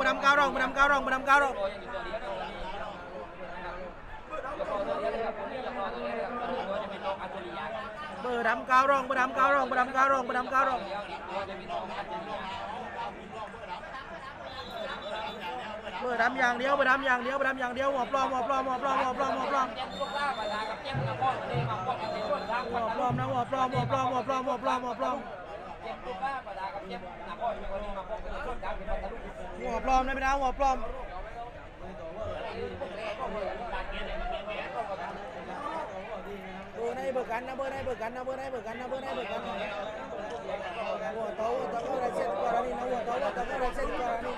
มาดำก้าวร่องมาดำก้าวร่องมาดำก้าวร่องเบอร์ดำก้าวร่องมาดำก้าวร่องมาดำก้าวร่องมาดำก้าวร่องเบอร์ดำอย่างเดียวเบอร์ดำอย่างเดียวเบอร์ดำอย่างเดียวหมอบปลอมหมอบปลอมหมอบปลอมหมอบปลอมหมอบปลอมหมอบปลอมนะหมอบปลอมหมอบปลอมหมอบปลอม หัวปลอมนะพี่นะหัวปลอมเบอร์ไหนเบอร์กันนะเบอร์ไหนเบอร์กันนะเบอร์ไหนเบอร์กันนะเบอร์ไหนเบอร์กันหัวโตหัวโตก็ไรเส้นกว่านี้นะหัวโตหัวโตก็ไรเส้นกว่านี้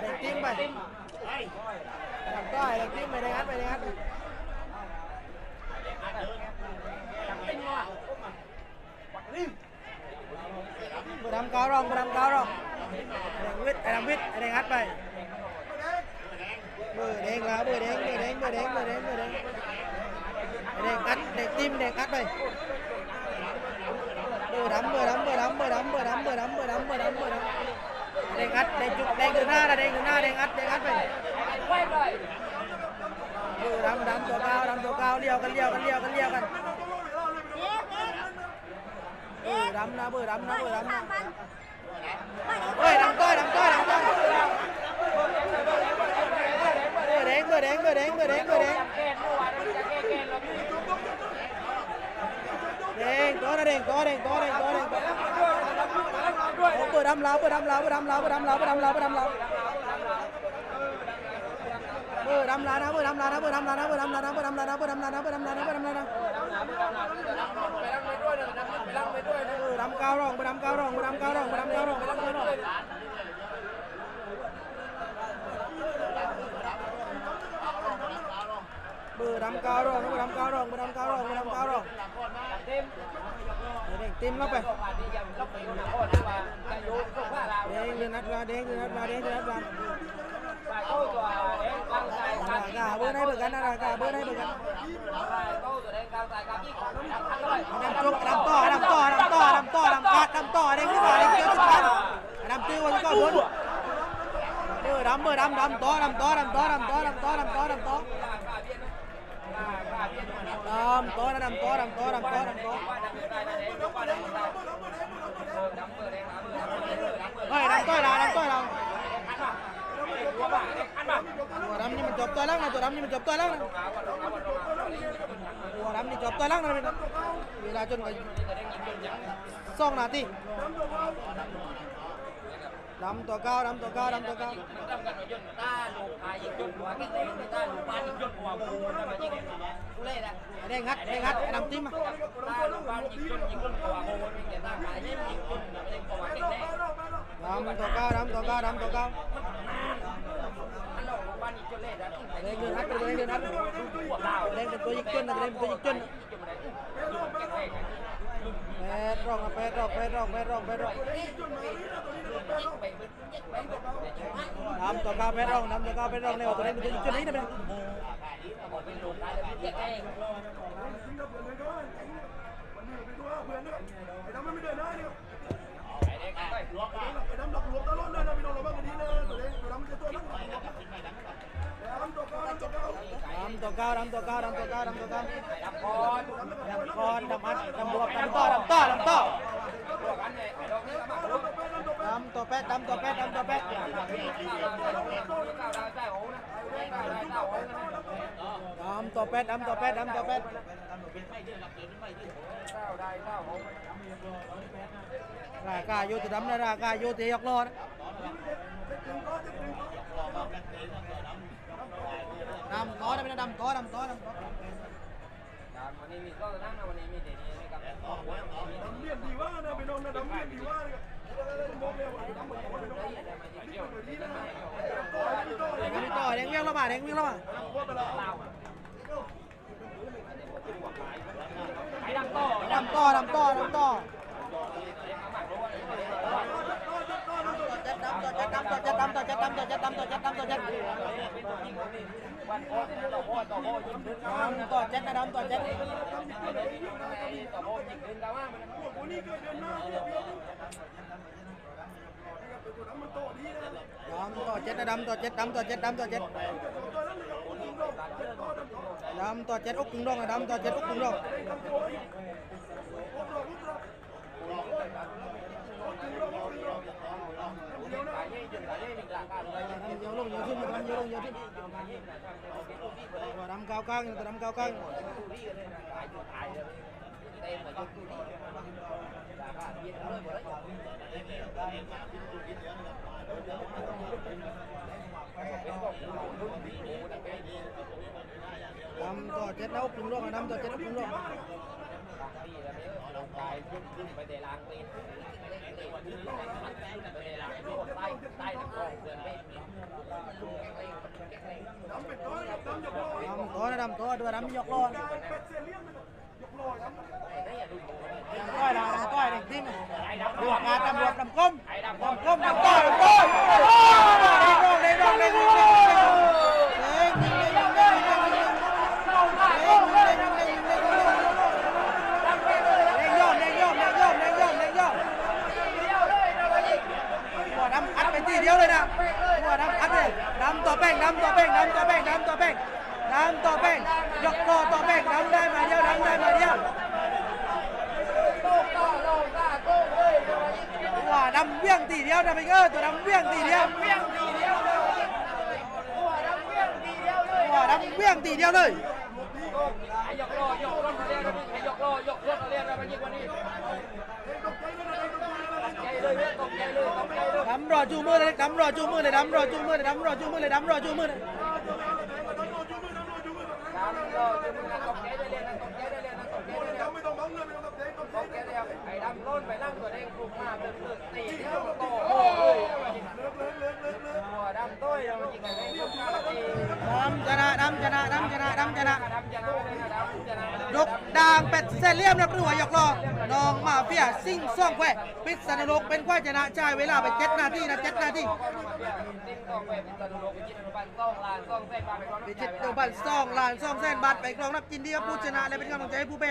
เด็กติ้มไปทำได้เด็กติ้มไปเลยครับไปเลยครับเบอร์ ดำก้าวรองเบอร์ดำก้าวรองแดงวิทย์ไอ้ดำวิทย์ไอ้แดงอัดไปเบอร์แดงแล้วเบอร์แดงเบอร์แดงเบอร์แดงเบอร์แดงเบอร์แดงไอ้แดงอัดเด็กติ้มเด็กอัดไปเบอร์ดำเบอร์ดำเบอร์ดำเบอร์ดำเบอร์ดำเบอร์ดำเบอร์ดำเบอร์ดำเบอร์ดำแดงอัดแดงจุดแดงเดินหน้าแดงเดินหน้าแดงอัดแดงอัดไปไว้เบอร์ดำดำตัวก้าวดำตัวก้าวเลี้ยวกันเลี้ยวกันเลี้ยวกันเลี้ยวกัน bự đấm nó bự đấm nó bự đấm nó ơi đấm coi đấm coi đấm coi vừa đến vừa đến vừa đến vừa đến vừa đến đen có đây đen có đen có đen có đen vừa đâm lão vừa đâm lão vừa đâm lão vừa đâm lão vừa đâm lão vừa đâm lão เบอร์ดงเบอดงเบอร์แดงแกนเมื่อวานเราจะแก้แกนเราพี่แดงตัวนะแดงตัวแดงตัวแดงตัวแดงเบอดำลาวเบอร์ดำลาวเบอดำลาวเบอร์ดำลาวเบอดำลาวเบอร์ดำลาวเบอดำลานะเบอร์ดำลานะเบอร์ดำลานะเบอร์ดำลานะเบอร์ดำลานะเบอร์ดำลานะเบอร์ดำลานะเบอร์ดำลานะไปรังไปด้วยนะไปรังไปด้วยนะเบอร์ดำก้าวรองเบอร์ดำก้าวรองเบอร์ดำก้าวรองเบอร์ดำก้าวรองเบอร์ดำก้าวรองเบอร์ดำก้าวรองเบอร์ดำก้าวรองเบอร์ดำก้าวรองเบอร์ดำก้าวรองเต็มเด็กติมเข้าไปสวัสดียังล็อกไปอยู่นะโอ้นะว่าจะอยู่ตรงว่าเราเด้งเดินนัดมาเด้งเดินนัดมาเด้งเดินนัดมา gà bữa nay bữa gà là gà bữa nay bữa gà làm chuột làm to làm to làm to làm to làm cát làm to đây cái bà đây kéo chút cát làm tiêu và chúng con bốn tiêu đấm bơ đấm đấm to đấm to đấm to đấm to đấm to đấm to đấm to đấm to đấm to đấm to đấm to đấm to rồi đấm to ตัวล่างนะตัวดำนี่มันจบตัวล่างนะ ขาววันขาววันขาว ตัวดำนี่จบตัวล่างนะเวลาจนไปสองนาทีดำตัวเก้าดำตัวเก้าดำตัวเก้า มันทำกันยนต์ตาลูกพายยิงยนต์หัวกินเองตาลูกบ้านยิงยนต์หัวบูนะมายิงกูเล่นะ เด้งงัดเด้งงัดดำติ้ม ตาลูกบ้านยิงยนต์ยิงยนต์หัวบูมันจะตาขายยิงยิงยนต์เองหัวกินเอง ดำตัวเก้าดำตัวเก้าดำตัวเก้า อันเรา Dengan apa? Dengan apa? Dengan ketujuan, dengan ketujuan. Pedrong, pedrong, pedrong, pedrong, pedrong. Nam tokap pedrong, nam tokap pedrong. Lewat dengan ketujuan ini, nampak. ำตัวก้าวดำตัวก้าวดำตัวก้าวดำคอนดำคอนดำมัดดำบวกดำต่อดำต่อดำต่อดำตัวแปดดำตัวแปดดำตัวแปดดำตัวแปดดำตัวแปดดำตัวแปดราคาอยู่ที่ดำนะราคาอยู่ที่ยกลนะ đâm có đâm có đâm có đấm liền đi quá nè bên ông nó đấm liền đi quá đánh đi tỏi đánh nghiêng lo bà đánh nghiêng lo bà đâm to đâm to đâm to đâm to chết đâm to chết đâm to chết đâm to chết đâm to chết đâm to chết đâm to chết บ้านโคตรนะต่อโคตรต่อโคตรยิงขึ้นเขาต่อเจ็ดนะดำต่อเจ็ดต่อโคตรยิงขึ้นเขาว่ามันโคนี่ก็เดินหน้าดำต่อเจ็ดนะดำต่อเจ็ดดำต่อเจ็ดดำต่อเจ็ดดำต่อเจ็ดอกถึงดองนะดำต่อเจ็ดอกถึงดองอก nhiều lông nhiều thêm một đám nhiều lông nhiều thêm rồi cao căng người ta đám cao căng năm tờ chết đâu cũng luôn năm tờ chết đâu cũng luôn ไปเดลังไปเดลังไปเดลัง ใต้ตะกอนเดินไปลุงแกงเลยแกงเลยน้ำเป็ดต้อยน้ำหยกลอยน้ำต้อยน้ำต้อยด้วยน้ำหยกลอยเป็ดเซเลียมหยกลอยน้ำต้อยนะต้อยเด็กที่รวมงานตำรวจตำก้มตำก้มตำ เดียวเลยนะหัวดำอัดเลยดำต่อแป้งดำต่อแป้งดำต่อแป้งดำต่อแป้งดำต่อแป้งยกคอต่อแป้งดำได้มาเดียวดำได้มาเดียวหัวดำเวียงทีเดียวนะพี่เออตัวดำเวียงทีเดียวหัวดำเวียงทีเดียวเลยไอ้ยกโลยกรถเรียนไอ้ยกโลยกรถเรียนแล้วมันยิ่งกว่านี้ตกใจเลยตกใจเลยตกใจเลย ดำรอจูมือเลยดำรอจูมือเลยดำรอจูมือเลยดำรอจูมือเลยดำรอจูมือเลยดำก็จะมึงตกใจได้เรียนตกใจได้เรียนตกใจได้เรียนไม่ต้องบังเลยไม่ต้องตัดใจต้องตกใจได้ไอ้ดำล้นไปนั่งตัวเองปลุกมาเติมเติมตี เลี่ยมนะหรือว่ายกล้อน้องมาเฟียซิ่งซ่องแควพิษณุโลกเป็นควายชนะจ่ายเวลาไปเจ็ดนาทีนะเจ็ดนาทีดิ้นกองไปเจ็ตะลุโลกไปจิตอนุบาลต้องลานต้องเส้นบาไปก่อนพิจิตรโดบันซ่องล้านซ่องแสนบาทไปกรองรับกินดีกับผู้ชนะและเป็นกำลังใจให้ผู้เป้